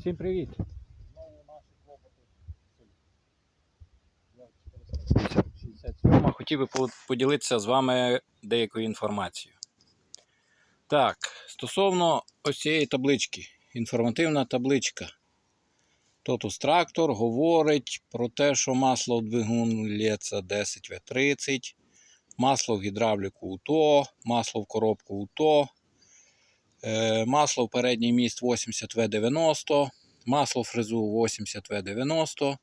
Всім привіт! Знову наші клопоти. 67. Хотів би поділитися з вами деякою інформацією. Так, стосовно ось цієї таблички, інформативна табличка. Тотус трактор говорить про те, що масло в двигун лється 10В30, масло в гідравліку УТО, масло в коробку УТО, масло в передній міст 80В90, масло фрезу 80В90,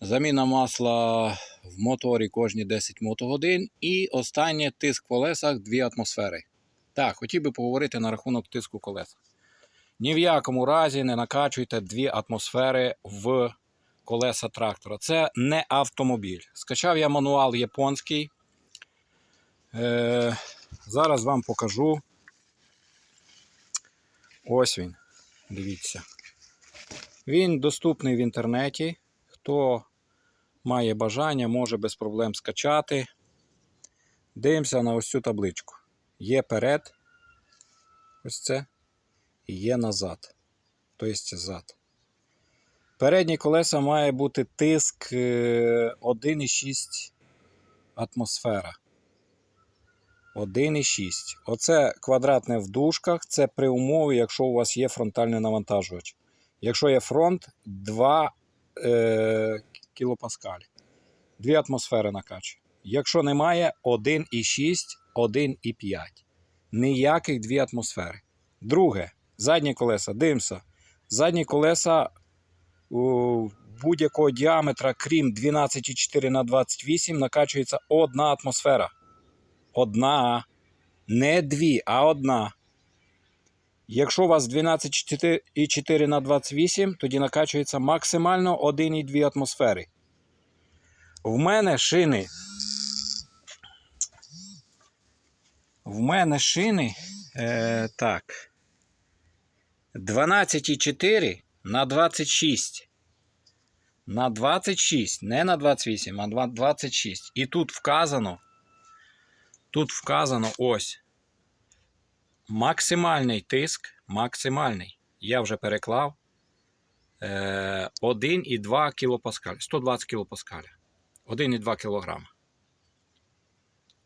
заміна масла в моторі кожні 10 мотогодин і останнє тиск в колесах 2 атмосфери. Так, хотів би поговорити на рахунок тиску колес. Ні в якому разі не накачуйте 2 атмосфери в колеса трактора. Це не автомобіль. Скачав я мануал японський. Е, зараз вам покажу. Ось він. Дивіться. Він доступний в інтернеті. Хто має бажання, може без проблем скачати. Дивимося на ось цю табличку. Є перед, ось це, і є назад. Тобто зад. Передні колеса має бути тиск е, 1,6 атмосфера. 1,6. Оце квадратне в дужках, це при умові, якщо у вас є фронтальний навантажувач. Якщо є фронт, 2 е, кілопаскалі. 2 атмосфери накачує. Якщо немає 1,6, 1,5. Ніяких 2 атмосфери. Друге, задні колеса. Дивимося. Задні колеса будь-якого діаметра, крім 12,4 на 28, накачується одна атмосфера. Одна. Не дві, а одна. Якщо у вас 12,4 на 28, тоді накачується максимально 1,2 атмосфери. В мене шини. В мене шини. Е, так. 12,4 на 26. На 26, не на 28, а два- 26. І тут вказано. Тут вказано ось. Максимальний тиск, максимальний. Я вже переклав. Е, 1,2 кілопаскаль. 120 кілопаскаля. 1,2 кілограма.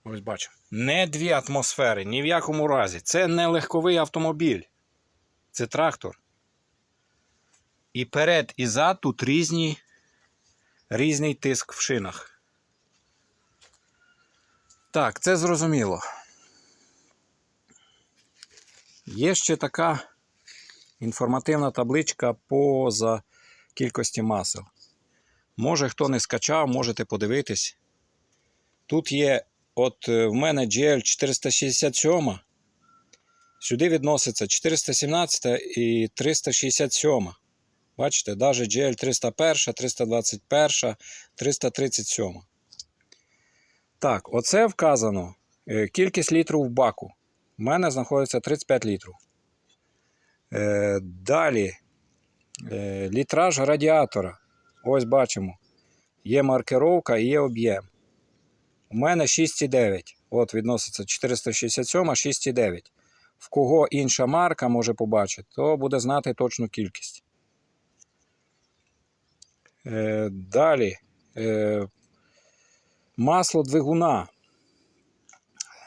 Ось бачу. Не дві атмосфери, ні в якому разі. Це не легковий автомобіль. Це трактор. І перед, і зад тут різні, різний тиск в шинах. Так, це зрозуміло. Є ще така інформативна табличка поза кількості масел. Може, хто не скачав, можете подивитись. Тут є, от е, в мене GL 467. Сюди відноситься 417 і 367. Бачите, навіть GL 301, 321, 337. Так, оце вказано е, кількість літрів в баку. У мене знаходиться 35 літрів. Е, далі е, літраж радіатора. Ось бачимо. Є маркировка і є об'єм. У мене 6,9. От відноситься 467, 6,9. В кого інша марка може побачити, то буде знати точну кількість. Далі. Масло двигуна.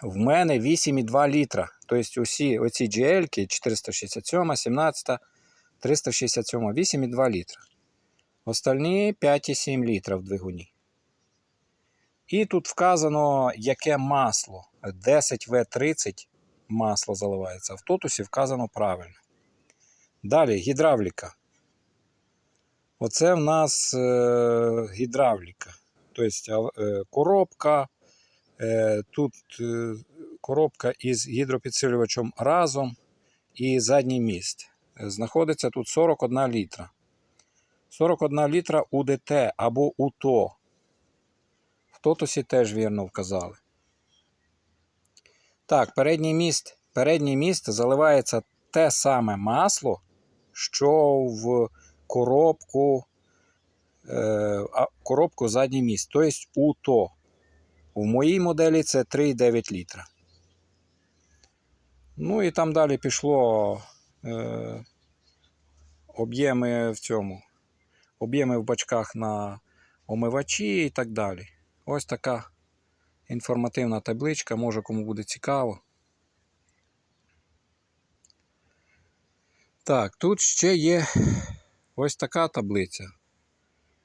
В мене 8,2 літра. Тобто усі оці GL 467, 17, 367, 8,2 літра. Остальні 5,7 літра в двигуні. І тут вказано, яке масло. 10В30 масло заливається. В тотусі вказано правильно. Далі гідравліка. Оце в нас е, гідравліка. Тобто коробка. Е, тут е, коробка із гідропідсилювачем разом і задній міст. Знаходиться тут 41 літра. 41 літра УДТ або УТО. В тотусі теж вірно вказали. Так, передній міст. Передній міст заливається те саме масло, що в коробку, коробку задній міст, тобто УТО. У моїй моделі це 3,9 літра. Ну і там далі пішло е, об'єми в цьому, об'єми в бачках на омивачі і так далі. Ось така інформативна табличка, може кому буде цікаво. Так, тут ще є ось така таблиця.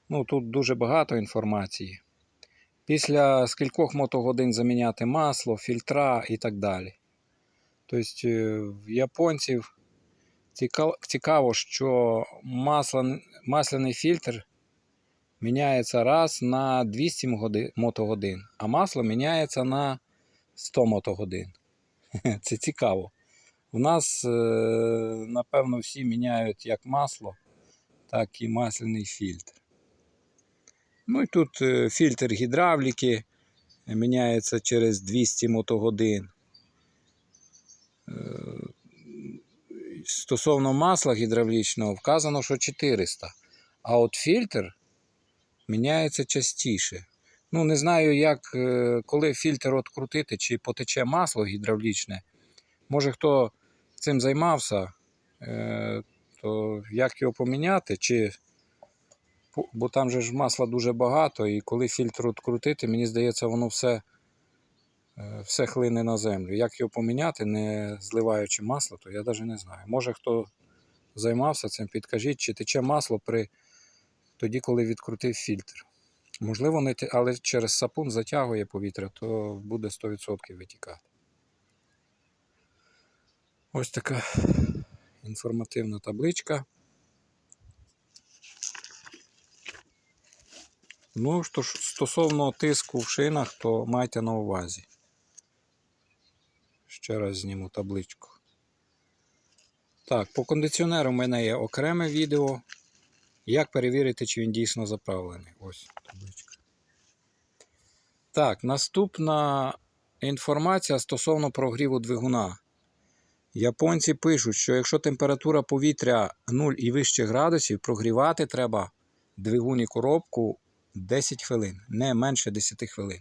Ну, тут дуже багато інформації. Після скількох мотогодин заміняти масло, фільтра і так далі. Тобто, е, в японців цікаво, що масляний фільтр міняється раз на 200 мотогодин, а масло міняється на 100 мотогодин. Це цікаво. У нас, е, напевно, всі міняють як масло, так і масляний фільтр. Ну і тут е, фільтр гідравліки міняється через 200 мотогодин. Е, Стосовно масла гідравлічного вказано, що 400. А от фільтр міняється частіше. Ну, не знаю, як, е, коли фільтр открутити, чи потече масло гідравлічне. Може, хто цим займався, то як його поміняти, чи Бо- там же ж масла дуже багато, і коли фільтр відкрутити, мені здається, воно все, е, все хлине на землю. Як його поміняти, не зливаючи масло, то я навіть не знаю. Може хто займався цим, підкажіть, чи тече масло при тоді, коли відкрутив фільтр. Можливо, не але через сапун затягує повітря, то буде 100% витікати. Ось така інформативна табличка. Ну, що ж, стосовно тиску в шинах, то майте на увазі. Ще раз зніму табличку. Так, по кондиціонеру в мене є окреме відео. Як перевірити, чи він дійсно заправлений. Ось табличка. Так, наступна інформація стосовно прогріву двигуна. Японці пишуть, що якщо температура повітря 0 і вище градусів, прогрівати треба двигун і коробку 10 хвилин, не менше 10 хвилин.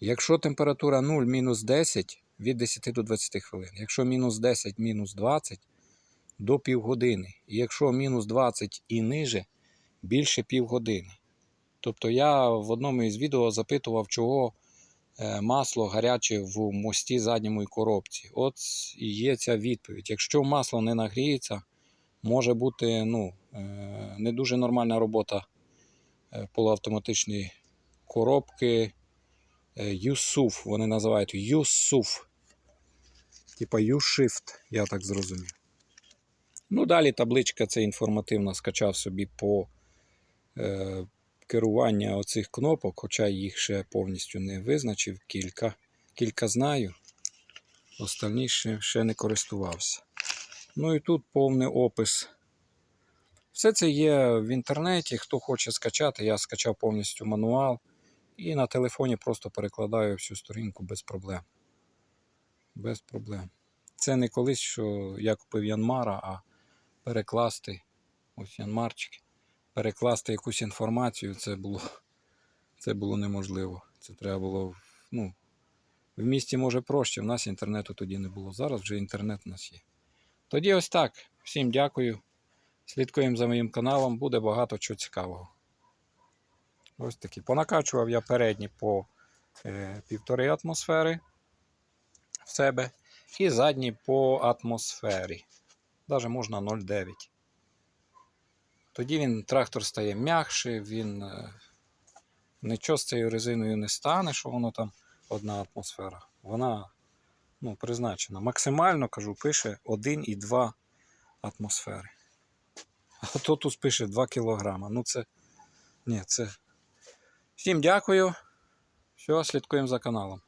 Якщо температура 0 мінус 10 від 10 до 20 хвилин. Якщо мінус 10 мінус 20 до півгодини. І якщо мінус 20 і ниже, більше півгодини. Тобто я в одному із відео запитував, чого е, масло гаряче в мості задньому і коробці. От і є ця відповідь. Якщо масло не нагріється, може бути ну, е, не дуже нормальна робота е, полуавтоматичної коробки. Е, Юсуф, вони називають Юсуф. Типа U-Shift, я так зрозумів. Ну, далі табличка це інформативна, скачав собі по е, керування оцих кнопок, хоча їх ще повністю не визначив. Кілька, кілька знаю. Остальні ще, ще не користувався. Ну і тут повний опис. Все це є в інтернеті. Хто хоче скачати, я скачав повністю мануал. І на телефоні просто перекладаю всю сторінку без проблем. Без проблем. Це не колись, що я купив Янмара, а перекласти ось Янмарчик, перекласти якусь інформацію, це було, це було неможливо. Це треба було. Ну, в місті може проще, в нас інтернету тоді не було. Зараз вже інтернет у нас є. Тоді ось так. Всім дякую. Слідкуємо за моїм каналом, буде багато чого цікавого. Ось такі. Понакачував я передні по е, півтори атмосфери в себе і задні по атмосфері. Навіть можна 0,9. Тоді він трактор стає м'якший, він е, нічого з цією резиною не стане, що воно там одна атмосфера. Вона ну, призначена. Максимально кажу, пише 1,2 атмосфери. А то тут пише 2 кілограма. Ну це. Ні, це. Всім дякую. Все, слідкуємо за каналом.